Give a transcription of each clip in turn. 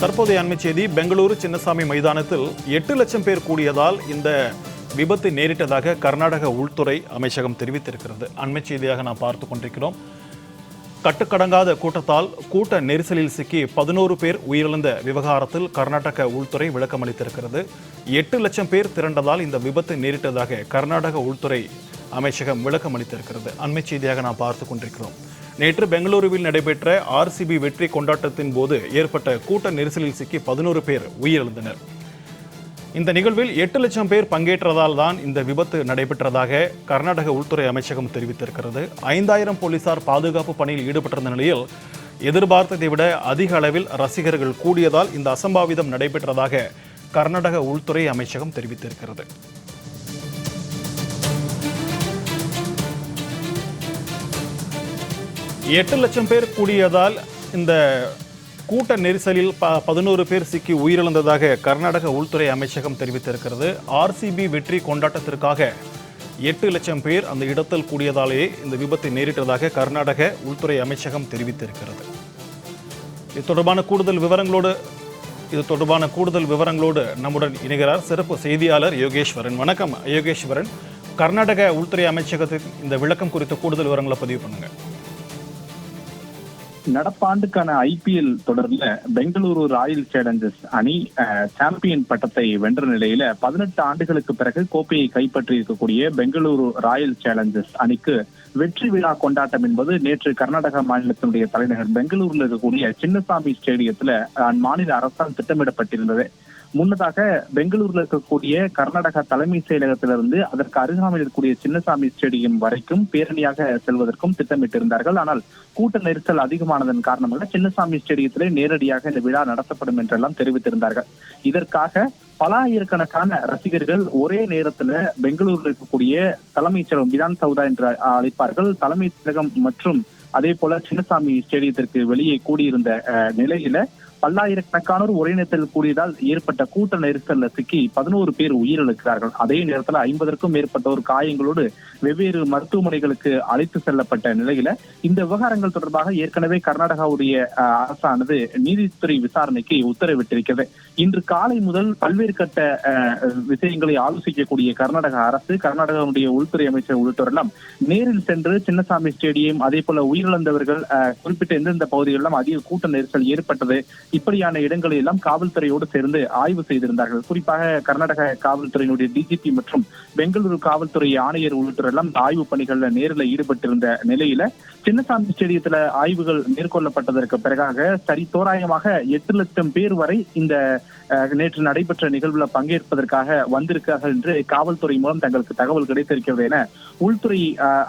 தற்போதைய அண்மை செய்தி பெங்களூரு சின்னசாமி மைதானத்தில் எட்டு லட்சம் பேர் கூடியதால் இந்த விபத்து நேரிட்டதாக கர்நாடக உள்துறை அமைச்சகம் தெரிவித்திருக்கிறது. அண்மை செய்தியாக நாம் பார்த்து கொண்டிருக்கிறோம். கட்டுக்கடங்காத கூட்டத்தால் கூட்ட நெரிசலில் சிக்கி பதினோரு பேர் உயிரிழந்த விவகாரத்தில் கர்நாடக உள்துறை விளக்கம் அளித்திருக்கிறது. எட்டு லட்சம் பேர் திரண்டதால் இந்த விபத்து நேரிட்டதாக கர்நாடக உள்துறை அமைச்சகம் விளக்கம் அளித்திருக்கிறது. அண்மை செய்தியாக நாம் பார்த்து கொண்டிருக்கிறோம். நேற்று பெங்களூருவில் நடைபெற்ற ஆர்சிபி வெற்றி கொண்டாட்டத்தின் போது ஏற்பட்ட கூட்ட நெரிசலில் சிக்கி பதினோரு பேர் உயிரிழந்தனர். இந்த நிகழ்வில் எட்டு லட்சம் பேர் பங்கேற்றதால் தான் இந்த விபத்து நடைபெற்றதாக கர்நாடக உள்துறை அமைச்சகம் தெரிவித்திருக்கிறது. ஐந்தாயிரம் போலீசார் பாதுகாப்பு பணியில் ஈடுபட்டிருந்த நிலையில் எதிர்பார்த்ததை விட அதிக அளவில் ரசிகர்கள் கூடியதால் இந்த அசம்பாவிதம் நடைபெற்றதாக கர்நாடக உள்துறை அமைச்சகம் தெரிவித்திருக்கிறது. எட்டு லட்சம் பேர் கூடியதால் இந்த கூட்ட நெரிசலில் ப பதினோரு பேர் சிக்கி உயிரிழந்ததாக கர்நாடக உள்துறை அமைச்சகம் தெரிவித்திருக்கிறது. ஆர்சிபி வெற்றி கொண்டாட்டத்திற்காக எட்டு லட்சம் பேர் அந்த இடத்தில் கூடியதாலேயே இந்த விபத்தை நேரிட்டதாக கர்நாடக உள்துறை அமைச்சகம் தெரிவித்திருக்கிறது. இது தொடர்பான கூடுதல் விவரங்களோடு இது தொடர்பான கூடுதல் விவரங்களோடு நம்முடன் இணைகிறார் சிறப்பு செய்தியாளர் யோகேஸ்வரன். வணக்கம் யோகேஸ்வரன். கர்நாடக உள்துறை அமைச்சகத்தின் இந்த விளக்கம் குறித்த கூடுதல் விவரங்களை பதிவு பண்ணுங்கள் நடப்பாண்டுக்கான ஐபிஎல் தொடர்ல பெங்களூரு ராயல் சேலஞ்சர்ஸ் அணி சாம்பியன் பட்டத்தை வென்ற நிலையில பதினெட்டு ஆண்டுகளுக்கு பிறகு கோப்பையை கைப்பற்றி இருக்கக்கூடிய பெங்களூரு ராயல் சேலஞ்சர்ஸ் அணிக்கு வெற்றி விழா கொண்டாட்டம் என்பது நேற்று கர்நாடக மாநிலத்தினுடைய தலைநகர் பெங்களூர்ல இருக்கக்கூடிய சின்னசாமி ஸ்டேடியத்துல மாநில அரசால் திட்டமிடப்பட்டிருந்தது. முன்னதாக பெங்களூர்ல இருக்கக்கூடிய கர்நாடகா தலைமை செயலகத்திலிருந்து அதற்கு அருகாமையில் இருக்கக்கூடிய சின்னசாமி ஸ்டேடியம் வரைக்கும் பேரணியாக செல்வதற்கும் திட்டமிட்டிருந்தார்கள். ஆனால் கூட்ட நெரிசல் அதிகமானதன் காரணமாக சின்னசாமி ஸ்டேடியத்திலே நேரடியாக இந்த விழா நடத்தப்படும் என்றெல்லாம் தெரிவித்திருந்தார்கள். இதற்காக பல ஆயிரக்கணக்கான ரசிகர்கள் ஒரே நேரத்துல பெங்களூர்ல இருக்கக்கூடிய தலைமைச் செயலகம் விதான் சௌதா என்று அழைப்பார்கள். தலைமைச் செயலகம் மற்றும் அதே போல சின்னசாமி ஸ்டேடியத்திற்கு வெளியே கூடியிருந்த அஹ், நிலையில பல்லாயிரக்கணக்கானோர் ஒரே நேரத்தில் கூடியதால் ஏற்பட்ட கூட்ட நெரிசல்ல சிக்கி பதினோரு பேர் உயிரிழக்கிறார்கள். அதே நேரத்துல ஐம்பதற்கும் மேற்பட்டோர் காயங்களோடு வெவ்வேறு மருத்துவமனைகளுக்கு அழைத்து செல்லப்பட்ட நிலையில இந்த விவகாரங்கள் தொடர்பாக ஏற்கனவே கர்நாடகாவுடைய அரசானது நீதித்துறை விசாரணைக்கு உத்தரவிட்டிருக்கிறது. இன்று காலை முதல் பல்வேறு கட்ட அஹ், விஷயங்களை ஆலோசிக்கக்கூடிய கர்நாடக அரசு கர்நாடகாவுடைய உள்துறை அமைச்சர் உள்ளிட்டோரெல்லாம் நேரில் சென்று சின்னசாமி ஸ்டேடியம் அதே போல உயிரிழந்தவர்கள் அஹ், குறிப்பிட்ட எந்தெந்த பகுதிகளெல்லாம் அதிக கூட்ட நெரிசல் ஏற்பட்டது இப்படியான இடங்களை எல்லாம் காவல்துறையோடு சேர்ந்து ஆய்வு செய்திருந்தார்கள். குறிப்பாக கர்நாடக காவல்துறையினுடைய டிஜிபி மற்றும் பெங்களூரு காவல்துறை ஆணையர் உள்ளிட்டோர் எல்லாம் ஆய்வு பணிகள்ல நேரில் ஈடுபட்டிருந்த நிலையில சின்னசாமி ஸ்டேடியத்துல ஆய்வுகள் மேற்கொள்ளப்பட்டதற்கு பிறகாக சரி தோராயமாக எட்டு லட்சம் பேர் வரை இந்த நேற்று நடைபெற்ற நிகழ்வுல பங்கேற்பதற்காக வந்திருக்கார்கள் என்று காவல்துறை மூலம் தங்களுக்கு தகவல் கிடைத்திருக்கிறது என உள்துறை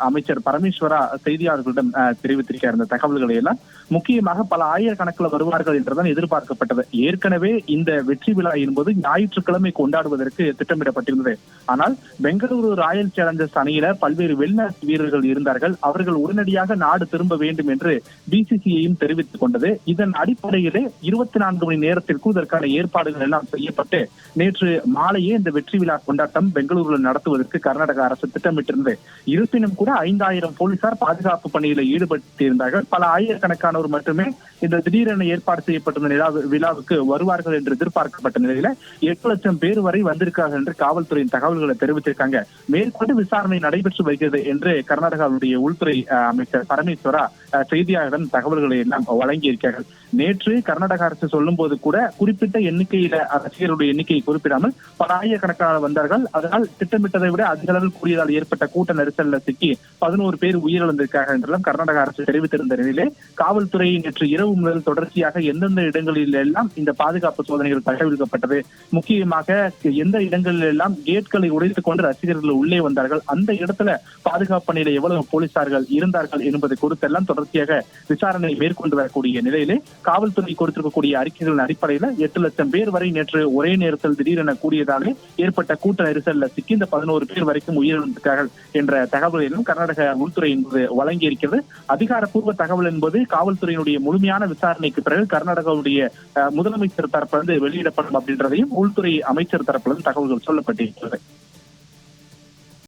அமைச்சர் பரமேஸ்வரா செய்தியாளர்களிடம் தெரிவித்திருக்கிறார். இந்த தகவல்களை எல்லாம் முக்கியமாக பல ஆயிரக்கணக்கில் வருவார்கள் என்றுதான் தான் எதிர்பார்க்கப்பட்டது. ஏற்கனவே இந்த வெற்றி விழா என்பது ஞாயிற்றுக்கிழமை கொண்டாடுவதற்கு திட்டமிடப்பட்டிருந்தது. ஆனால் பெங்களூரு ராயல் சேலஞ்சர்ஸ் அணியில பல்வேறு வெளிநாட்டு வீரர்கள் இருந்தார்கள். அவர்கள் உடனடியாக நாடு திரும்ப வேண்டும் என்று பிசிசிஐயும் தெரிவித்துக் கொண்டது. இதன் அடிப்படையிலே இருபத்தி நான்கு மணி நேரத்திற்கு இதற்கான ஏற்பாடுகள் எல்லாம் செய்யப்பட்டு நேற்று மாலையே இந்த வெற்றி விழா கொண்டாட்டம் பெங்களூருல நடத்துவதற்கு கர்நாடக அரசு திட்டமிட்டிருந்தது. இருப்பினும் கூட ஐந்தாயிரம் போலீசார் பாதுகாப்பு பணியில ஈடுபட்டிருந்தார்கள். பல ஆயிரக்கணக்கானோர் மட்டுமே இந்த திடீரென ஏற்பாடு செய்யப்பட்டிருந்த நிலா- விழாவுக்கு வருவார்கள் என்று எதிர்பார்க்கப்பட்ட நிலையில எட்டு லட்சம் பேர் வரை வந்திருக்கார்கள் என்று காவல்துறையின் தகவல்களை தெரிவித்திருக்காங்க. மேற்கொண்டு விசாரணை நடைபெற்று வருகிறது என்று கர்நாடகாவுடைய உள்துறை அமைச்சர் பரமேஸ்வரா அஹ், செய்தியாளரிடம் தகவல்களை எல்லாம் வழங்கியிருக்கிறார்கள். நேற்று கர்நாடக அரசு சொல்லும் போது கூட குறிப்பிட்ட எண்ணிக்கையில ரசிகர்களுடைய எண்ணிக்கையை குறிப்பிடாமல் பல ஆயிரக்கணக்கான வந்தார்கள். அதனால் திட்டமிட்டதை விட அதிக அளவில் கூடியதால் ஏற்பட்ட கூட்ட நெரிசலில் சிக்கி பதினோரு பேர் உயிரிழந்திருக்கார்கள் என்றெல்லாம் கர்நாடக அரசு தெரிவித்திருந்த நிலையிலே காவல்துறை நேற்று இரவு முதல் தொடர்ச்சியாக எந்தெந்த இடங்களில் எல்லாம் இந்த பாதுகாப்பு சோதனைகள் தகவலிக்கப்பட்டது முக்கியமாக எந்த இடங்களில் எல்லாம் கேட்களை உடைத்துக் கொண்டு ரசிகர்கள் உள்ளே வந்தார்கள் அந்த இடத்துல பாதுகாப்பு பணியில எவ்வளவு போலீசார்கள் இருந்தார்கள் என்பது குறித்தெல்லாம் தொடர்ச்சியாக விசாரணை மேற்கொண்டு வரக்கூடிய நிலையிலே காவல்துறை கொடுத்திருக்கக்கூடிய அறிக்கைகளின் அடிப்படையில் எட்டு லட்சம் பேர் வரை நேற்று ஒரே நேரத்தில் திடீரென கூடியதாலே ஏற்பட்ட கூட்ட நெரிசல்ல சிக்கி இந்த பதினோரு பேர் வரைக்கும் உயிரிழந்திருக்கிறார்கள் என்ற தகவலையும் கர்நாடக உள்துறை என்பது வழங்கியிருக்கிறது. அதிகாரப்பூர்வ தகவல் என்பது காவல்துறையினுடைய முழுமையான விசாரணைக்கு பிறகு கர்நாடக அவருடைய முதலமைச்சர் தரப்பிலிருந்து வெளியிடப்படும் அப்படின்றதையும் உள்துறை அமைச்சர் தரப்பிலிருந்து தகவல்கள் சொல்லப்பட்டிருக்கிறது.